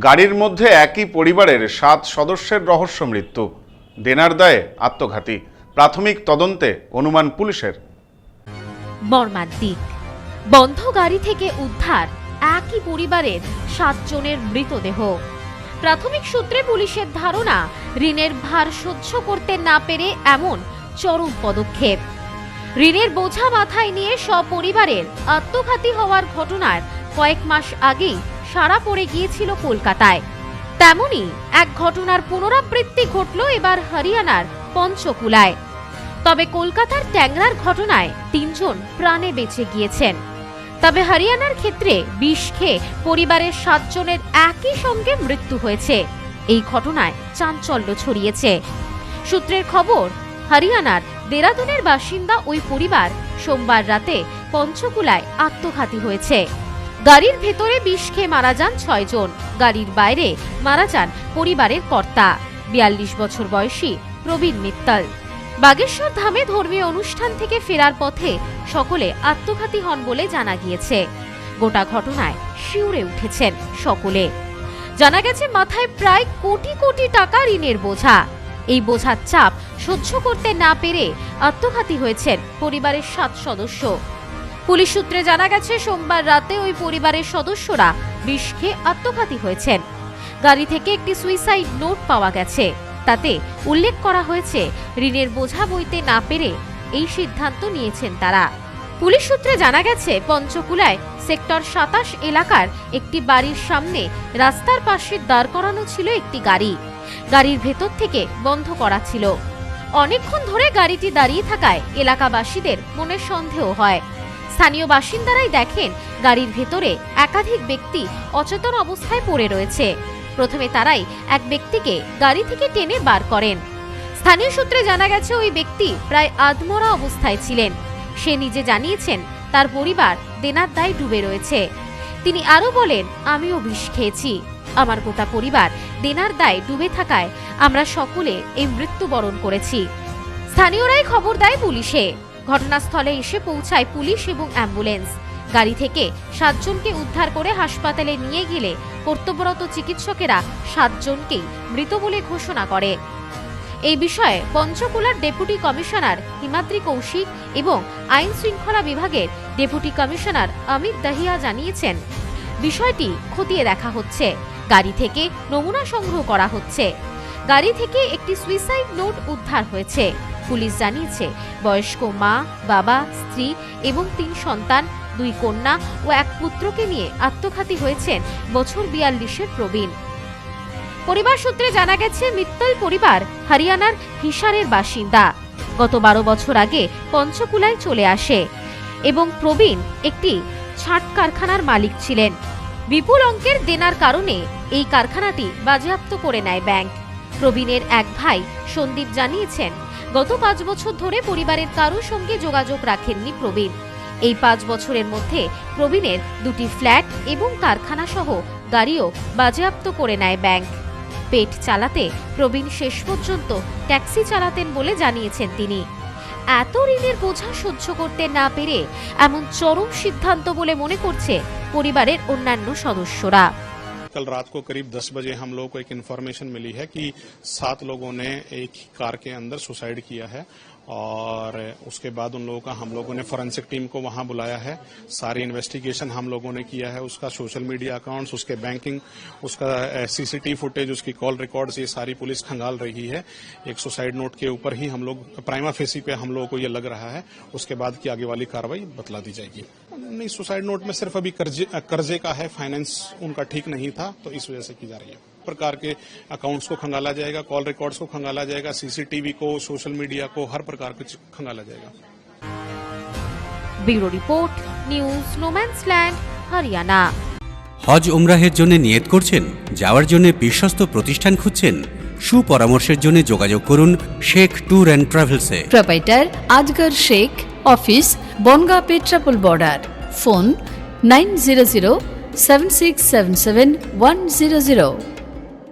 গাড়ির মধ্যে একই পরিবারের সাত সদস্যের রহস্য মৃত্যু। দেনার দায়ে আত্মঘাতী। প্রাথমিক তদন্তে অনুমান পুলিশের। মর্মান্তিক। বন্ধ গাড়ি থেকে উদ্ধার একই পরিবারের সাতজনের মৃতদেহ। প্রাথমিক সূত্রে পুলিশের ধারণা, ঋণের ভার সহ্য করতে না পেরে এমন চরম পদক্ষেপ। ঋণের বোঝা মাথায় নিয়ে সপরিবারের আত্মঘাতী হওয়ার ঘটনার কয়েক মাস আগেই সারা পড়ে গিয়েছিল কলকাতায়। তেমনি এক ঘটনার পুনরাবৃত্তি ঘটল এবার হরিয়ানার পঞ্চকুলায়। তবে কলকাতার ট্যাংরার ঘটনায় তিনজন প্রাণে বেঁচে গিয়েছেন। তবে হরিয়ানার ক্ষেত্রে বিষ খেয়ে পরিবারের সাতজনের একই সঙ্গে মৃত্যু হয়েছে। এই ঘটনায় চাঞ্চল্য ছড়িয়েছে। সূত্রের খবর, হরিয়ানার দেরাদুনের বাসিন্দা ওই পরিবার সোমবার রাতে পঞ্চকুলায় আত্মঘাতী হয়েছে। গাড়ির ভেতরে বিষ খেয়ে মারা যান ছয়জন গাড়ির বাইরে মারা যান পরিবারের কর্তা। বিয়াল্লিশ বছর বয়সী প্রবীণ মিত্তল। বাগেশ্বর ধামে ধর্মীয় অনুষ্ঠান থেকে ফেরার পথে সকলে আত্মঘাতী হন বলে জানা গিয়েছে। গোটা ঘটনায় শিউরে উঠেছেন সকলে। জানা গেছে, মাথায় প্রায় কোটি কোটি টাকা ঋণের বোঝা। এই বোঝার চাপ সহ্য করতে না পেরে আত্মঘাতী হয়েছেন পরিবারের সাত সদস্য। পুলিশ সূত্রে জানা গেছে, সোমবার রাতে ওই পরিবারের সদস্যরা বিষ খেয়ে আত্মঘাতী হয়েছেন। গাড়ি থেকে একটি সুইসাইড নোট পাওয়া গেছে। তাতে উল্লেখ করা হয়েছে, ঋণের বোঝা বইতে না পেরে এই সিদ্ধান্ত নিয়েছেন তারা। পুলিশ সূত্রে জানা গেছে, পঞ্চকুলায় সেক্টর সাতাশ এলাকার একটি বাড়ির সামনে রাস্তার পাশে দাঁড় করানো ছিল একটি গাড়ি। গাড়ির ভেতর থেকে বন্ধ করা ছিল। অনেকক্ষণ ধরে গাড়িটি দাঁড়িয়ে থাকায় এলাকাবাসীদের মনে সন্দেহ হয়। স্থানীয় বাসিন্দারাই দেখেন গাড়ির ভেতরে একাধিক ব্যক্তি অচেতন অবস্থায় পড়ে রয়েছে। প্রথমে তারাই এক ব্যক্তিকে গাড়ি থেকে টেনে বার করেন। স্থানীয় সূত্রে জানা গেছে, ওই ব্যক্তি প্রায় আধমরা অবস্থায় ছিলেন। সে নিজে জানিয়েছেন, তার পরিবার দেনার দায় ডুবে রয়েছে। তিনি আরও বলেন, আমিও বিষ খেয়েছি। আমার গোটা পরিবার দেনার দায় ডুবে থাকায় আমরা সকলে এই মৃত্যুবরণ করেছি। স্থানীয়রাই খবর দেয় পুলিশে। ঘটনাস্থলে এসে পৌঁছায় পুলিশ এবং অ্যাম্বুলেন্স। গাড়ি থেকে সাতজনকে উদ্ধার করে হাসপাতালে নিয়ে গেলে কর্তব্যরত চিকিৎসকেরা সাতজনকেই মৃত বলে ঘোষণা করে। এই বিষয়ে পঞ্চকুলার ডেপুটি কমিশনার হিমাদ্রি কৌশিক এবং আইন শৃঙ্খলা বিভাগের ডেপুটি কমিশনার অমিত দাহিয়া জানিয়েছেন, বিষয়টি খতিয়ে দেখা হচ্ছে। গাড়ি থেকে নমুনা সংগ্রহ করা হচ্ছে। গাড়ি থেকে একটি সুইসাইড নোট উদ্ধার হয়েছে। পুলিশ জানিয়েছে, বয়স্ক মা, বাবা, স্ত্রী এবং তিন সন্তান, দুই কন্যা ও এক পুত্রকে নিয়ে আত্মঘাতী হয়েছেন বছর বিয়াল্লিশের প্রবীণ। পরিবার সূত্রে জানা গেছে, মিত্তল পরিবার হরিয়ানার হিসারের বাসিন্দা। গত বারো বছর আগে পঞ্চকুলায় চলে আসে এবং প্রবীণ একটি ছাট কারখানার মালিক ছিলেন। বিপুল অঙ্কের দেনার কারণে এই কারখানাটি বাজেয়াপ্ত করে নেয় ব্যাংক। প্রবীণের এক ভাই সন্দীপ জানিয়েছেন গত পাঁচ বছর ধরে পরিবারের কারোর সঙ্গে যোগাযোগ রাখেননি প্রবীণ। এই পাঁচ বছরের মধ্যে প্রবীণের দুটি ফ্ল্যাট এবং কারখানা সহ গাড়িও বাজেয়াপ্ত করে নেয় ব্যাংক। পেট চালাতে প্রবীণ শেষ পর্যন্ত ট্যাক্সি চালাতেন বলে জানিয়েছেন তিনি। এত ঋণের বোঝা সহ্য করতে না পেরে এমন চরম সিদ্ধান্ত বলে মনে করছে পরিবারের অন্যান্য সদস্যরা। कल रात को करीब 10 बजे हम लोगों को एक इन्फॉर्मेशन मिली है कि सात लोगों ने एक कार के अंदर सुसाइड किया है। और उसके बाद उन लोगों का, हम लोगों ने फोरेंसिक टीम को वहाँ बुलाया है। सारी इन्वेस्टिगेशन हम लोगों ने किया है। उसका सोशल मीडिया अकाउंट्स उसके बैंकिंग उसका सीसीटीवी फुटेज उसकी कॉल रिकॉर्ड्स ये सारी पुलिस खंगाल रही है। एक सुसाइड नोट के ऊपर ही हम लोग प्राइमा फेसी पे हम लोगों को ये लग रहा है। उसके बाद की आगे वाली कार्रवाई बतला दी जाएगी। नहीं सुसाइड नोट में सिर्फ़ अभी कर्जे कर्जे का है फाइनेंस उनका ठीक नहीं था तो इस वजह से की जा रही है। प्रकार के अकाउंट्स को खंगाला जाएगा कॉल रिकॉर्ड्स को खंगाला जाएगा सीसीटीवी को सोशल मीडिया को हर प्रकार के खंगाला जाएगा bureau report news no man's land Haryana হজ উমরাহের জন্য নিয়ত করছেন যাওয়ার জন্য বিশ্বস্ত প্রতিষ্ঠান খুঁজছেন সুপরামর্শের জন্য যোগাযোগ করুন Sheikh tour and ট্রাভেলসে proprietor Asgar Sheikh office Bongaon Petrapole border phone nine zero zero seven six seven seven one zero zero